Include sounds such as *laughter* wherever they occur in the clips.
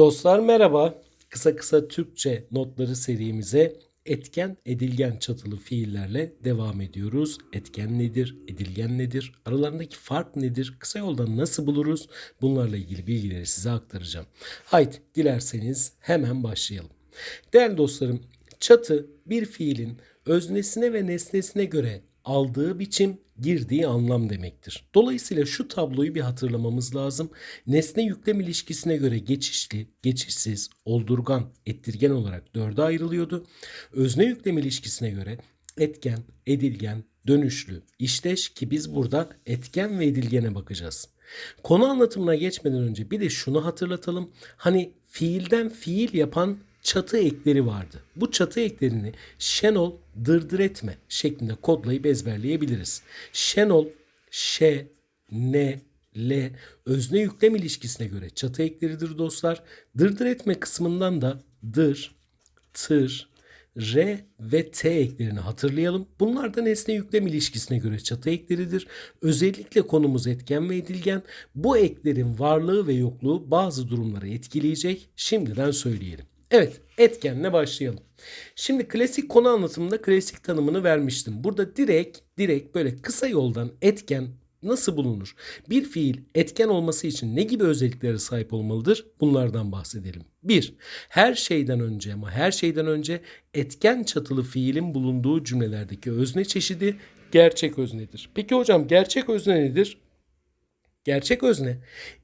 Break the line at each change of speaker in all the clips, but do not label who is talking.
Dostlar merhaba. Kısa kısa Türkçe notları serimize etken edilgen çatılı fiillerle devam ediyoruz. Etken nedir? Edilgen nedir? Aralarındaki fark nedir? Kısa yoldan nasıl buluruz? Bunlarla ilgili bilgileri size aktaracağım. Haydi dilerseniz hemen başlayalım. Değerli dostlarım, çatı bir fiilin öznesine ve nesnesine göre aldığı biçim girdiği anlam demektir. Dolayısıyla şu tabloyu bir hatırlamamız lazım. Nesne yüklem ilişkisine göre geçişli, geçişsiz, oldurgan, ettirgen olarak dörde ayrılıyordu. Özne yüklem ilişkisine göre etken, edilgen, dönüşlü, işleş ki biz burada etken ve edilgene bakacağız. Konu anlatımına geçmeden önce bir de şunu hatırlatalım. Hani fiilden fiil yapan çatı ekleri vardı. Bu çatı eklerini Şenol dırdır etme şeklinde kodlayıp ezberleyebiliriz. Şenol, şe, ne, le özne yüklem ilişkisine göre çatı ekleridir dostlar. Dırdır etme kısmından da dır, tır, R ve T eklerini hatırlayalım. Bunlar da nesne yüklem ilişkisine göre çatı ekleridir. Özellikle konumuz etken ve edilgen. Bu eklerin varlığı ve yokluğu bazı durumları etkileyecek. Şimdiden söyleyelim. Evet, etkenle başlayalım. Şimdi klasik konu anlatımında klasik tanımını vermiştim. Burada direkt direkt böyle kısa yoldan etken nasıl bulunur? Bir fiil etken olması için ne gibi özelliklere sahip olmalıdır? Bunlardan bahsedelim. 1. Her şeyden önce ama her şeyden önce etken çatılı fiilin bulunduğu cümlelerdeki özne çeşidi gerçek öznedir. Peki hocam gerçek özne nedir? Gerçek özne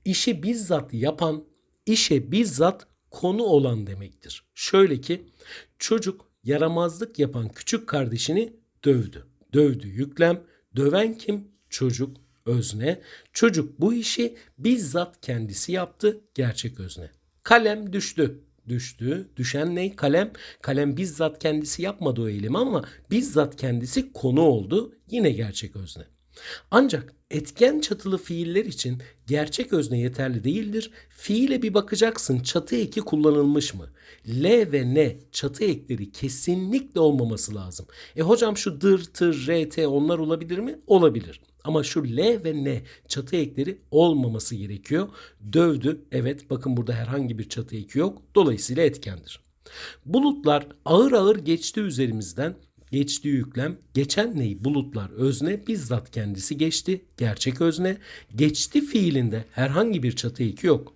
işi bizzat yapan, işe bizzat konu olan demektir. Şöyle ki çocuk yaramazlık yapan küçük kardeşini dövdü. Dövdü yüklem, döven kim? Çocuk özne. Çocuk bu işi bizzat kendisi yaptı gerçek özne. Kalem düştü. Düştü. Düşen ne? Kalem. Kalem bizzat kendisi yapmadı o eylemi ama bizzat kendisi konu oldu. Yine gerçek özne. Ancak etken çatılı fiiller için gerçek özne yeterli değildir. Fiile bir bakacaksın çatı eki kullanılmış mı? L ve N çatı ekleri kesinlikle olmaması lazım. E hocam şu dır, tır, r, t onlar olabilir mi? Olabilir. Ama şu L ve N çatı ekleri olmaması gerekiyor. Dövdü. Evet bakın burada herhangi bir çatı eki yok. Dolayısıyla etkendir. Bulutlar ağır ağır geçti üzerimizden. Geçti yüklem. Geçen ney? Bulutlar özne. Bizzat kendisi geçti. Gerçek özne. Geçti fiilinde herhangi bir çatı eki yok.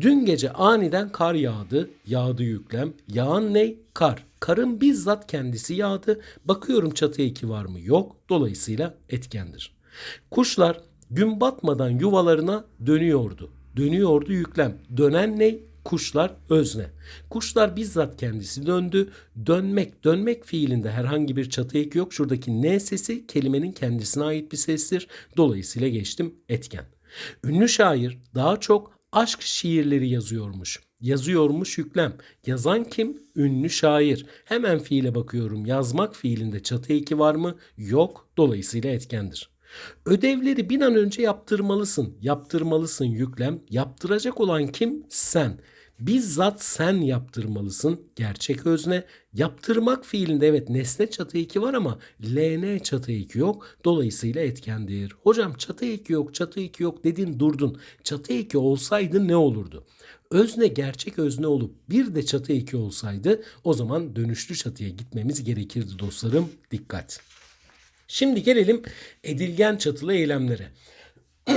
Dün gece aniden kar yağdı. Yağdı yüklem. Yağan ney? Kar. Karın bizzat kendisi yağdı. Bakıyorum çatı eki var mı? Yok. Dolayısıyla etkendir. Kuşlar gün batmadan yuvalarına dönüyordu. Dönüyordu yüklem. Dönen ne? Kuşlar özne. Kuşlar bizzat kendisi döndü. Dönmek, dönmek fiilinde herhangi bir çatı eki yok. Şuradaki ne sesi kelimenin kendisine ait bir sestir. Dolayısıyla geçtim etken. Ünlü şair daha çok aşk şiirleri yazıyormuş. Yazıyormuş yüklem. Yazan kim? Ünlü şair. Hemen fiile bakıyorum. Yazmak fiilinde çatı eki var mı? Yok. Dolayısıyla etkendir. Ödevleri bir an önce yaptırmalısın. Yaptırmalısın yüklem. Yaptıracak olan kim? Sen. Bizzat sen yaptırmalısın. Gerçek özne. Yaptırmak fiilinde evet nesne çatı eki var ama LN çatı eki yok. Dolayısıyla etkendir. Hocam çatı eki yok, çatı eki yok dedin durdun. Çatı eki olsaydı ne olurdu? Özne gerçek özne olup bir de çatı eki olsaydı o zaman dönüşlü çatıya gitmemiz gerekirdi dostlarım. Dikkat. Şimdi gelelim edilgen çatılı eylemlere. *clears throat*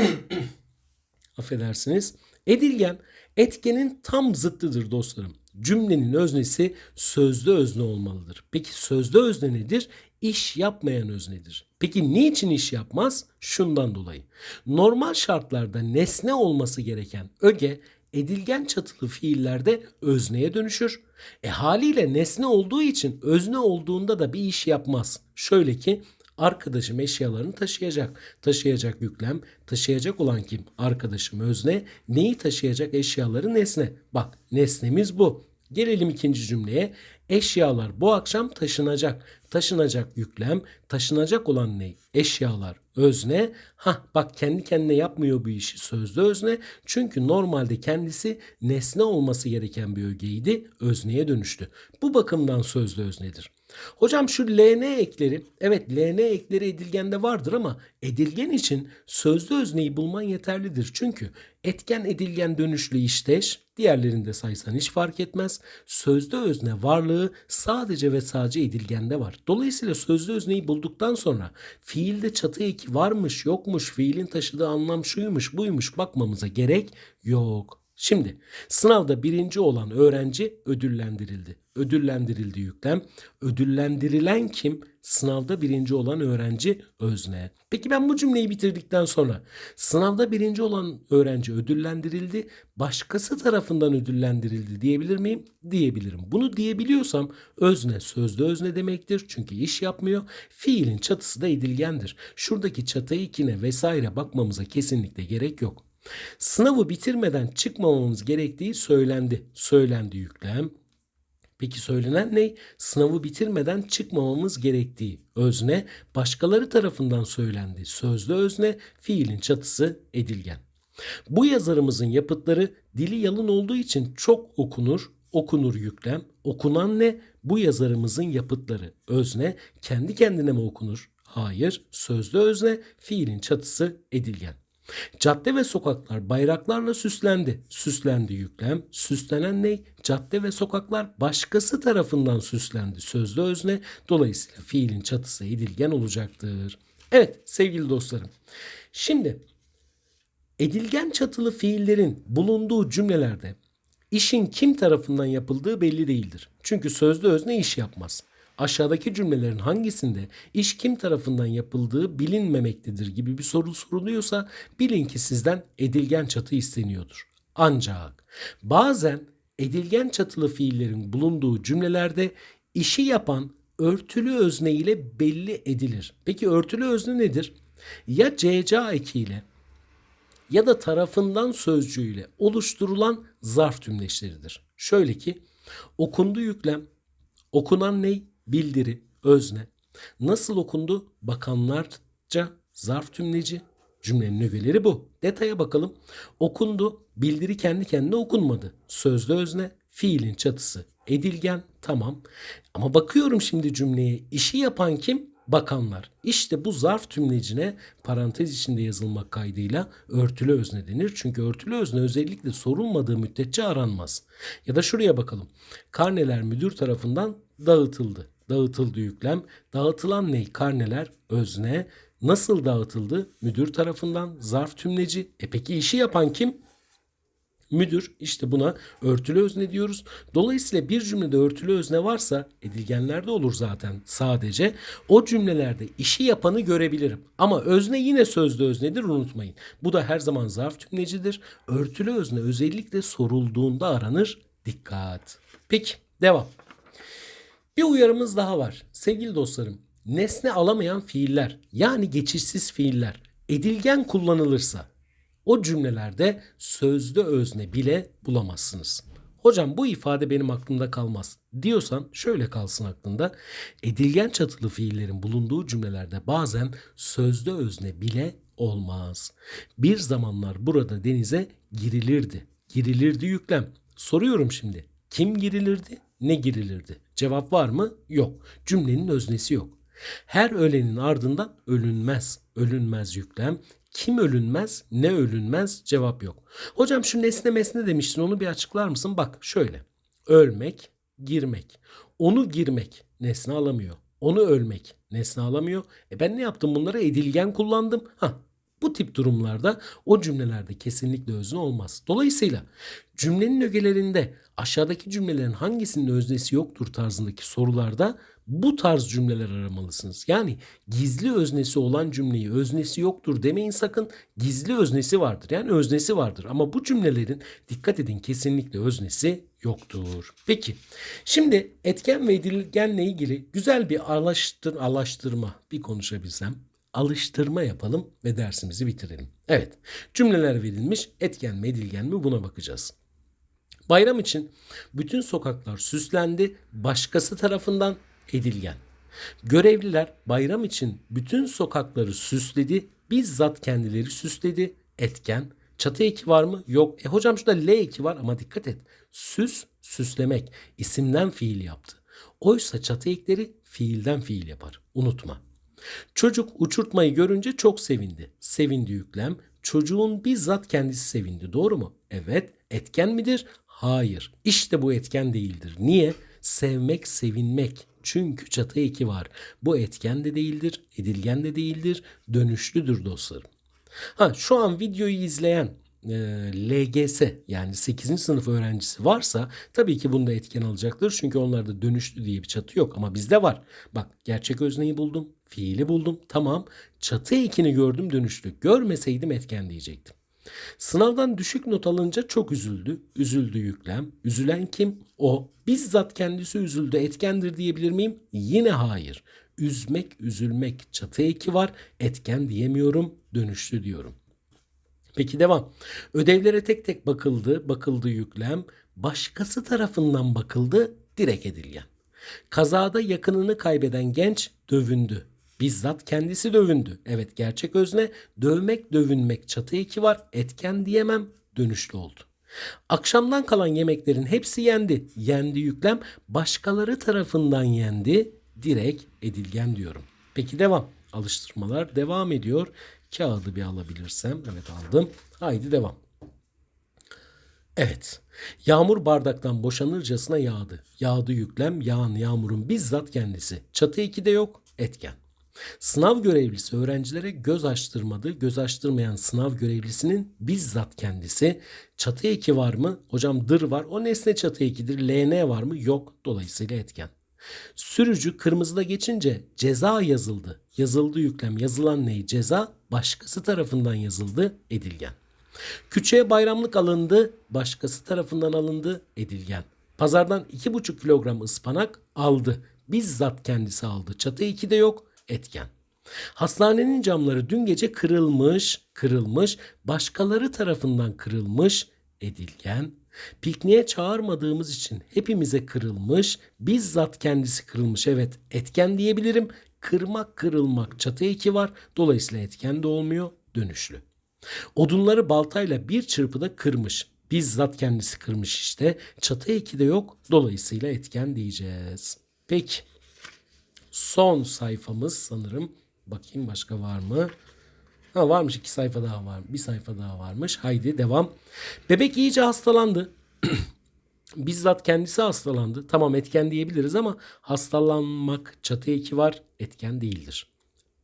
Affedersiniz. Edilgen etkenin tam zıttıdır dostlarım. Cümlenin öznesi sözlü özne olmalıdır. Peki sözlü özne nedir? İş yapmayan öznedir. Peki niçin iş yapmaz? Şundan dolayı. Normal şartlarda nesne olması gereken öge edilgen çatılı fiillerde özneye dönüşür. E haliyle nesne olduğu için özne olduğunda da bir iş yapmaz. Şöyle ki Arkadaşım eşyalarını taşıyacak. Taşıyacak yüklem. Taşıyacak olan kim? Arkadaşım özne. Neyi taşıyacak eşyaları nesne. Bak nesnemiz bu. Gelelim ikinci cümleye. Eşyalar bu akşam taşınacak. Taşınacak yüklem. Taşınacak olan ne? Eşyalar özne. Ha bak kendi kendine yapmıyor bu işi sözlü özne. Çünkü normalde kendisi nesne olması gereken bir ögeydi. Özneye dönüştü. Bu bakımdan sözlü öznedir. Hocam şu LN ekleri, evet LN ekleri edilgende vardır ama edilgen için sözlü özneyi bulman yeterlidir. Çünkü etken edilgen dönüşlü işteş, diğerlerinde saysan hiç fark etmez. Sözlü özne varlığı sadece ve sadece edilgende var. Dolayısıyla sözlü özneyi bulduktan sonra fiilde çatı eki varmış yokmuş, fiilin taşıdığı anlam şuymuş buymuş bakmamıza gerek yok. Şimdi sınavda birinci olan öğrenci ödüllendirildi. Ödüllendirildi yüklem. Ödüllendirilen kim? Sınavda birinci olan öğrenci özne. Peki ben bu cümleyi bitirdikten sonra sınavda birinci olan öğrenci ödüllendirildi. Başkası tarafından ödüllendirildi diyebilir miyim? Diyebilirim. Bunu diyebiliyorsam özne sözde özne demektir. Çünkü iş yapmıyor. Fiilin çatısı da edilgendir. Şuradaki çatı ikine vesaire bakmamıza kesinlikle gerek yok. Sınavı bitirmeden çıkmamamız gerektiği söylendi. Söylendi yüklem. Peki söylenen ne? Sınavı bitirmeden çıkmamamız gerektiği. Özne başkaları tarafından söylendi. Sözlü özne fiilin çatısı edilgen. Bu yazarımızın yapıtları dili yalın olduğu için çok okunur. Okunur yüklem. Okunan ne? Bu yazarımızın yapıtları. Özne kendi kendine mi okunur? Hayır. Sözlü özne fiilin çatısı edilgen. Cadde ve sokaklar bayraklarla süslendi. Süslendi yüklem. Süslenen ne? Cadde ve sokaklar başkası tarafından süslendi. Sözlü özne. Dolayısıyla fiilin çatısı edilgen olacaktır. Evet sevgili dostlarım. Şimdi edilgen çatılı fiillerin bulunduğu cümlelerde işin kim tarafından yapıldığı belli değildir. Çünkü sözlü özne iş yapmaz aşağıdaki cümlelerin hangisinde iş kim tarafından yapıldığı bilinmemektedir gibi bir soru soruluyorsa bilin ki sizden edilgen çatı isteniyordur. Ancak bazen edilgen çatılı fiillerin bulunduğu cümlelerde işi yapan örtülü özne ile belli edilir. Peki örtülü özne nedir? Ya CCA ekiyle ya da tarafından sözcüğüyle oluşturulan zarf tümleçleridir. Şöyle ki okundu yüklem, okunan ney? Bildiri, özne. Nasıl okundu? Bakanlarca zarf tümleci. Cümlenin ögeleri bu. Detaya bakalım. Okundu, bildiri kendi kendine okunmadı. Sözde özne, fiilin çatısı. Edilgen, tamam. Ama bakıyorum şimdi cümleye. İşi yapan kim? Bakanlar. İşte bu zarf tümlecine parantez içinde yazılmak kaydıyla örtülü özne denir. Çünkü örtülü özne özellikle sorulmadığı müddetçe aranmaz. Ya da şuraya bakalım. Karneler müdür tarafından dağıtıldı dağıtıldı yüklem. Dağıtılan ne? Karneler, özne. Nasıl dağıtıldı? Müdür tarafından zarf tümleci. E peki işi yapan kim? Müdür. İşte buna örtülü özne diyoruz. Dolayısıyla bir cümlede örtülü özne varsa edilgenlerde olur zaten sadece. O cümlelerde işi yapanı görebilirim. Ama özne yine sözlü öznedir unutmayın. Bu da her zaman zarf tümlecidir. Örtülü özne özellikle sorulduğunda aranır. Dikkat. Peki devam. Bir uyarımız daha var. Sevgili dostlarım, nesne alamayan fiiller yani geçişsiz fiiller edilgen kullanılırsa o cümlelerde sözlü özne bile bulamazsınız. Hocam bu ifade benim aklımda kalmaz diyorsan şöyle kalsın aklında. Edilgen çatılı fiillerin bulunduğu cümlelerde bazen sözlü özne bile olmaz. Bir zamanlar burada denize girilirdi. Girilirdi yüklem. Soruyorum şimdi. Kim girilirdi? Ne girilirdi? Cevap var mı? Yok. Cümlenin öznesi yok. Her ölenin ardından ölünmez. Ölünmez yüklem. Kim ölünmez, ne ölünmez cevap yok. Hocam şu nesne mesne demiştin onu bir açıklar mısın? Bak şöyle. Ölmek, girmek. Onu girmek nesne alamıyor. Onu ölmek nesne alamıyor. E ben ne yaptım bunları edilgen kullandım. Ha bu tip durumlarda o cümlelerde kesinlikle özne olmaz. Dolayısıyla cümlenin ögelerinde aşağıdaki cümlelerin hangisinin öznesi yoktur tarzındaki sorularda bu tarz cümleler aramalısınız. Yani gizli öznesi olan cümleyi öznesi yoktur demeyin sakın. Gizli öznesi vardır. Yani öznesi vardır. Ama bu cümlelerin dikkat edin kesinlikle öznesi yoktur. Peki şimdi etken ve edilgenle ilgili güzel bir alaştır, alaştırma bir konuşabilsem alıştırma yapalım ve dersimizi bitirelim. Evet cümleler verilmiş etken mi edilgen mi buna bakacağız. Bayram için bütün sokaklar süslendi başkası tarafından edilgen. Görevliler bayram için bütün sokakları süsledi bizzat kendileri süsledi etken. Çatı eki var mı? Yok. E hocam şurada L eki var ama dikkat et. Süs, süslemek. isimden fiil yaptı. Oysa çatı ekleri fiilden fiil yapar. Unutma. Çocuk uçurtmayı görünce çok sevindi. Sevindi yüklem. Çocuğun bizzat kendisi sevindi. Doğru mu? Evet. Etken midir? Hayır. İşte bu etken değildir. Niye? Sevmek, sevinmek. Çünkü çatı eki var. Bu etken de değildir, edilgen de değildir, dönüşlüdür dostlarım. Ha şu an videoyu izleyen e, LGS yani 8. sınıf öğrencisi varsa tabii ki bunda etken alacaktır. Çünkü onlarda dönüşlü diye bir çatı yok ama bizde var. Bak gerçek özneyi buldum, fiili buldum. Tamam çatı ekini gördüm dönüşlü. Görmeseydim etken diyecektim. Sınavdan düşük not alınca çok üzüldü. Üzüldü yüklem. Üzülen kim? O. Bizzat kendisi üzüldü. Etkendir diyebilir miyim? Yine hayır. Üzmek, üzülmek. Çatı eki var. Etken diyemiyorum. Dönüşlü diyorum. Peki devam. Ödevlere tek tek bakıldı. Bakıldı yüklem. Başkası tarafından bakıldı. Direkt edilgen. Kazada yakınını kaybeden genç dövündü. Bizzat kendisi dövündü. Evet gerçek özne dövmek dövünmek çatı eki var. Etken diyemem dönüşlü oldu. Akşamdan kalan yemeklerin hepsi yendi. Yendi yüklem başkaları tarafından yendi. Direkt edilgen diyorum. Peki devam. Alıştırmalar devam ediyor. Kağıdı bir alabilirsem. Evet aldım. Haydi devam. Evet. Yağmur bardaktan boşanırcasına yağdı. Yağdı yüklem, yağan yağmurun bizzat kendisi. Çatı eki de yok, etken. Sınav görevlisi öğrencilere göz açtırmadı. Göz açtırmayan sınav görevlisinin bizzat kendisi. Çatı eki var mı? Hocam dır var. O nesne çatı ekidir. LN var mı? Yok. Dolayısıyla etken. Sürücü kırmızıda geçince ceza yazıldı. Yazıldı yüklem. Yazılan ney? Ceza başkası tarafından yazıldı. Edilgen. Küçüğe bayramlık alındı. Başkası tarafından alındı. Edilgen. Pazardan 2,5 kilogram ıspanak aldı. Bizzat kendisi aldı. Çatı 2 de yok etken. Hastanenin camları dün gece kırılmış, kırılmış, başkaları tarafından kırılmış, edilgen. Pikniğe çağırmadığımız için hepimize kırılmış, bizzat kendisi kırılmış. Evet, etken diyebilirim. Kırmak, kırılmak çatı eki var. Dolayısıyla etken de olmuyor, dönüşlü. Odunları baltayla bir çırpıda kırmış. Bizzat kendisi kırmış işte. Çatı eki de yok. Dolayısıyla etken diyeceğiz. Peki son sayfamız sanırım. Bakayım başka var mı? Ha varmış iki sayfa daha var. Bir sayfa daha varmış. Haydi devam. Bebek iyice hastalandı. *clears throat* Bizzat kendisi hastalandı. Tamam etken diyebiliriz ama hastalanmak çatı eki var. Etken değildir.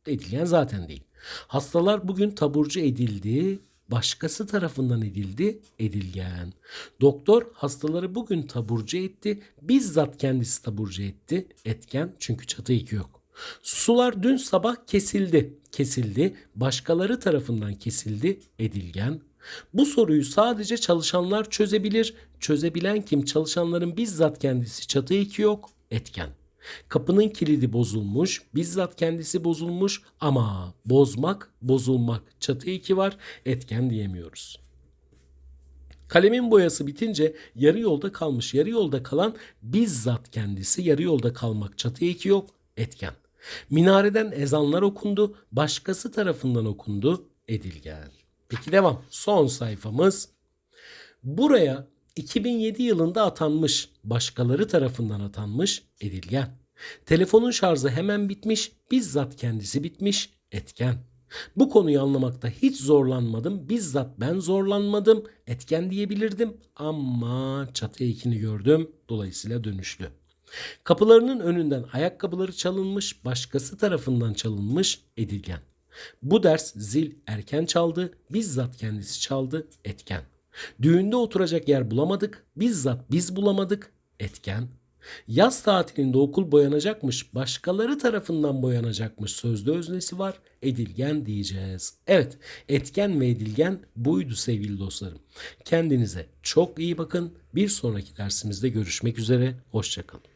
Edilgen zaten değil. Hastalar bugün taburcu edildi. Başkası tarafından edildi, edilgen. Doktor hastaları bugün taburcu etti. Bizzat kendisi taburcu etti. Etken çünkü çatı iki yok. Sular dün sabah kesildi. Kesildi. Başkaları tarafından kesildi. Edilgen. Bu soruyu sadece çalışanlar çözebilir. Çözebilen kim? Çalışanların bizzat kendisi çatı iki yok. Etken. Kapının kilidi bozulmuş, bizzat kendisi bozulmuş ama bozmak, bozulmak çatı iki var, etken diyemiyoruz. Kalemin boyası bitince yarı yolda kalmış. Yarı yolda kalan bizzat kendisi. Yarı yolda kalmak çatı iki yok, etken. Minareden ezanlar okundu, başkası tarafından okundu, edilgen. Peki devam. Son sayfamız. Buraya 2007 yılında atanmış, başkaları tarafından atanmış, edilgen. Telefonun şarjı hemen bitmiş, bizzat kendisi bitmiş, etken. Bu konuyu anlamakta hiç zorlanmadım. Bizzat ben zorlanmadım. Etken diyebilirdim ama çatı ekini gördüm. Dolayısıyla dönüşlü. Kapılarının önünden ayakkabıları çalınmış, başkası tarafından çalınmış, edilgen. Bu ders zil erken çaldı, bizzat kendisi çaldı, etken. Düğünde oturacak yer bulamadık, bizzat biz bulamadık, etken. Yaz tatilinde okul boyanacakmış, başkaları tarafından boyanacakmış sözde öznesi var. Edilgen diyeceğiz. Evet, etken ve edilgen buydu sevgili dostlarım. Kendinize çok iyi bakın. Bir sonraki dersimizde görüşmek üzere. Hoşçakalın.